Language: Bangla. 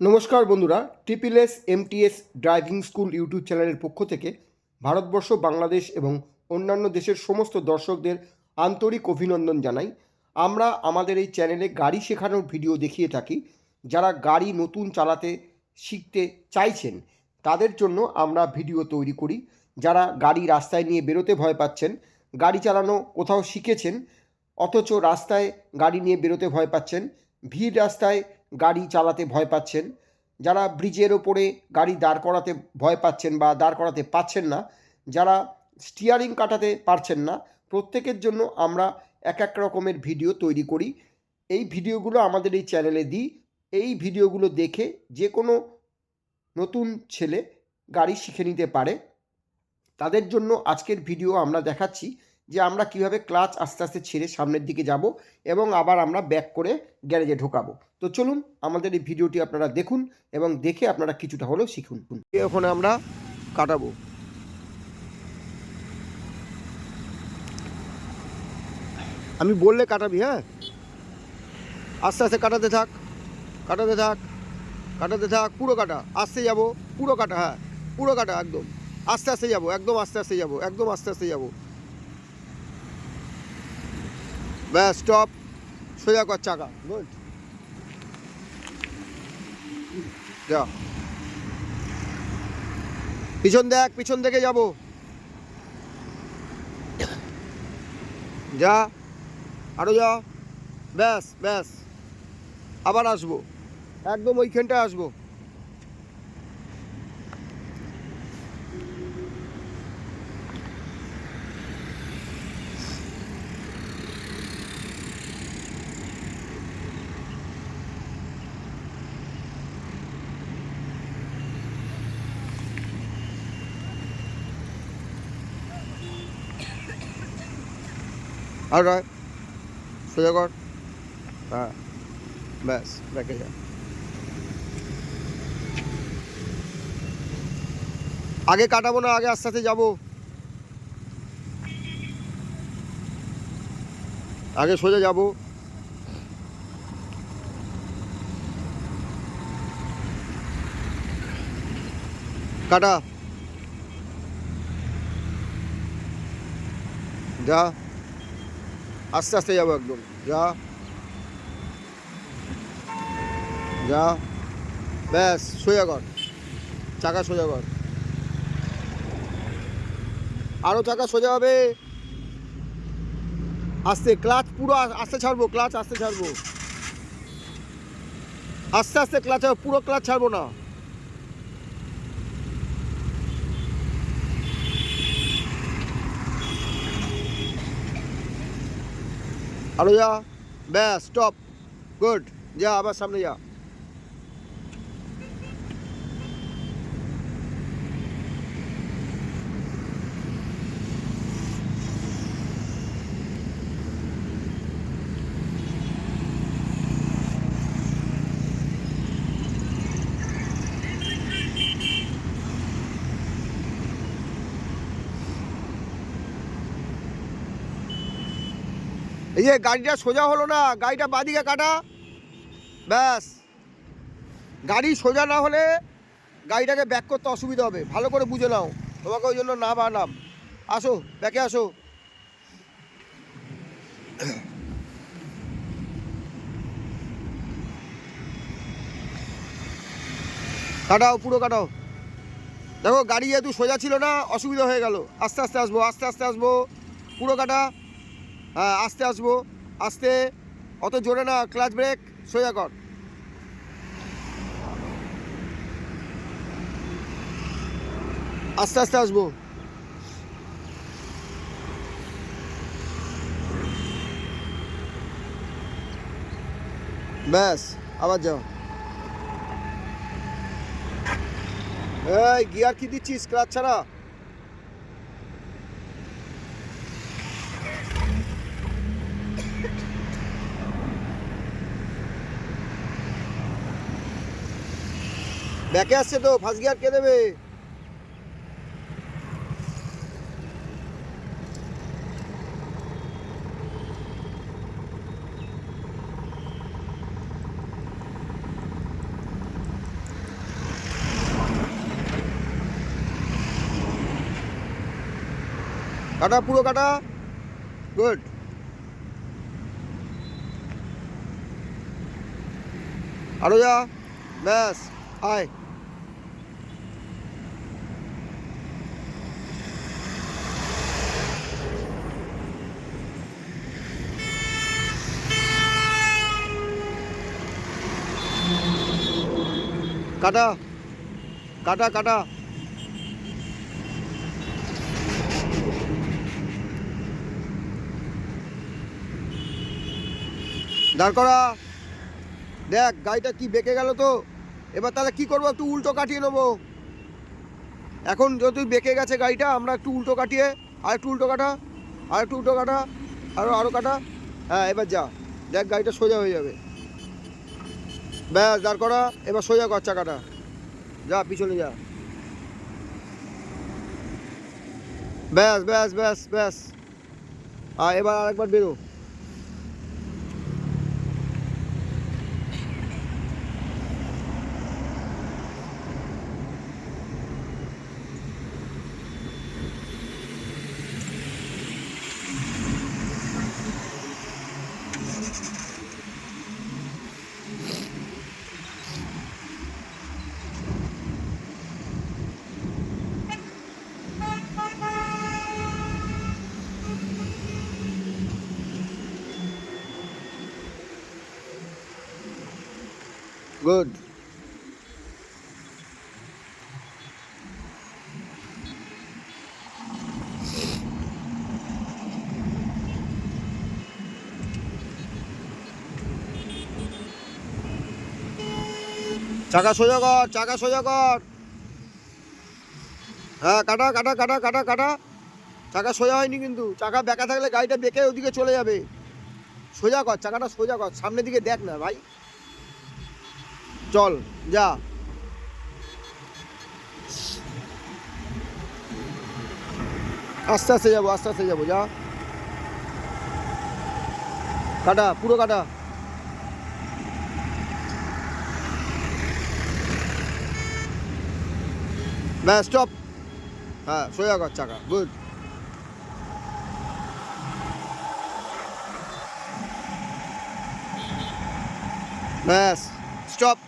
নমস্কার বন্ধুরা triple S MTS driving school YouTube চ্যানেলের পক্ষ থেকে ভারতবর্ষ, বাংলাদেশ এবং অন্যান্য দেশের সমস্ত দর্শকদের আন্তরিক অভিনন্দন জানাই। আমরা আমাদের এই চ্যানেলে গাড়ি শেখানোর ভিডিও দেখিয়ে থাকি। যারা গাড়ি নতুন চালাতে শিখতে চাইছেন, তাদের জন্য আমরা ভিডিও তৈরি করি। যারা গাড়ি রাস্তায় নিয়ে বেরোতে ভয় পাচ্ছেন, গাড়ি চালানো কোথাও শিখেছেন, অথচ রাস্তায় গাড়ি নিয়ে বেরোতে ভয় পাচ্ছেন, ভিড় রাস্তায় গাড়ি চালাতে ভয় পাচ্ছেন। যারা ব্রিজের ওপরে গাড়ি দাঁড় করাতে ভয় পাচ্ছেন বা দাঁড় করাতে পাচ্ছেন না, যারা স্টিয়ারিং কাটাতে পারছেন না, প্রত্যেকের জন্য আমরা এক এক রকমের ভিডিও তৈরি করি। এই ভিডিওগুলো আমাদের এই চ্যানেলে দিই। এই ভিডিওগুলো দেখে যে কোনো নতুন ছেলে গাড়ি শিখে নিতে পারে। তাদের জন্য আজকের ভিডিও আমরা দেখাচ্ছি যে আমরা কীভাবে ক্লাচ আস্তে আস্তে ছেড়ে সামনের দিকে যাব এবং আবার আমরা ব্যাক করে গ্যারেজে ঢোকাবো। তো চলুন আমাদের এই ভিডিওটি আপনারা দেখুন এবং দেখে আপনারা কিছুটা হলেও শিখুন। ওখানে আমরা কাটাবো। আমি বললে কাটাবি হ্যাঁ? আস্তে আস্তে কাটাতে থাক কাটাতে থাক কাটাতে থাক, পুরো কাটা, আস্তে যাব, পুরো কাটা হ্যাঁ পুরো কাটা, একদম। আস্তে আস্তে যাব, একদম আস্তে আস্তে যাব, একদম আস্তে আস্তে যাব। ব্যাস, স্টপ, সোজা কর, চাকা, গুড। যা। পিছন দেখ, পিছন থেকে যাব। যা, আরও যা। ব্যাস ব্যাস। আবার আসব। একদম ওইখানটায় আসব। আর রায় সোজা কর হ্যাঁ ব্যাস রেখে যা আগে কাটাবো না, আগে আস্তে আস্তে যাব। আগে সোজা যাব। কাটা। যা। আস্তে আস্তে যাব একদম। যা। যা। ব্যাস, সোজা কর চাকা সোজা কর আরও চাকা সোজা হবে। আস্তে, ক্লাচ পুরো আস্তে ছাড়বো, ক্লাচ আস্তে ছাড়বো। আস্তে আস্তে ক্লাচ পুরো ক্লাচ ছাড়বো না। আরও যা। ব্যাস স্টপ গুড যা আবার সামনে যা। এই যে গাড়িটা সোজা হলো না, গাড়িটা বাদিকে কাটা। ব্যাস। গাড়ি সোজা না হলে গাড়িটাকে ব্যাক করতে অসুবিধা হবে। ভালো করে বুঝে নাও। তোমাকে ওই জন্য না বানাম আসো ব্যাকে আসো। কাটাও, পুরো কাটাও। দেখো, গাড়ি যেহেতু সোজা ছিল না, অসুবিধা হয়ে গেল। আস্তে আস্তে আসব, আস্তে আস্তে আসব। পুরো কাটা। আস্তে আসব, আস্তে। অত জোরে না, ক্লাচ ব্রেক, সোজা কর। আস্তে আস্তে আসব। ব্যাস, আবার যাও। এই, গিয়ার কি দিচ্ছিস, ক্লাচ ছাড়া? ব্যাকে আসছে তো ফার্স্ট গিয়ার কে দেবে? কাটা, পুরো কাটা। গুড আরও যা। ব্যাস, আয়। কাটা। কাটা কাটা। দাঁড় করা। দেখ, গাড়িটা কি বেঁকে গেল তো। এবার তাহলে কি করব? একটু উল্টো কাটিয়ে নেব। এখন যদি বেঁকে গেছে গাড়িটা, আমরা একটু উল্টো কাটিয়ে, আর একটু উল্টো কাটা, আর একটু উল্টো কাটা আরও আরও কাটা। হ্যাঁ এবার যা। দেখ, গাড়িটা সোজা হয়ে যাবে। ব্যাস, দাঁড় করা, এবার সোজা কর চাকাটা। যা, পিছনে যা। ব্যাস ব্যাস ব্যাস ব্যাস। আর এবার আরেকবার বেরো। গুড চাকা সোজা কর, চাকা সোজা কর। হ্যাঁ কাটা কাটা কাটা কাটা কাটা। চাকা সোজা হয়নি কিন্তু। চাকা বেঁকা থাকলে গাড়িটা বেঁকে ওদিকে চলে যাবে। সোজা কর, চাকাটা সোজা কর। সামনের দিকে দেখ না ভাই। চল, যা। আস্তে আস্তে যাব, আস্তে আস্তে যাব, যা। কাটা, পুরো কাটা। ব্যাস স্টপ হ্যাঁ সোজা কর, চাকা, গুড। ব্যাস স্টপ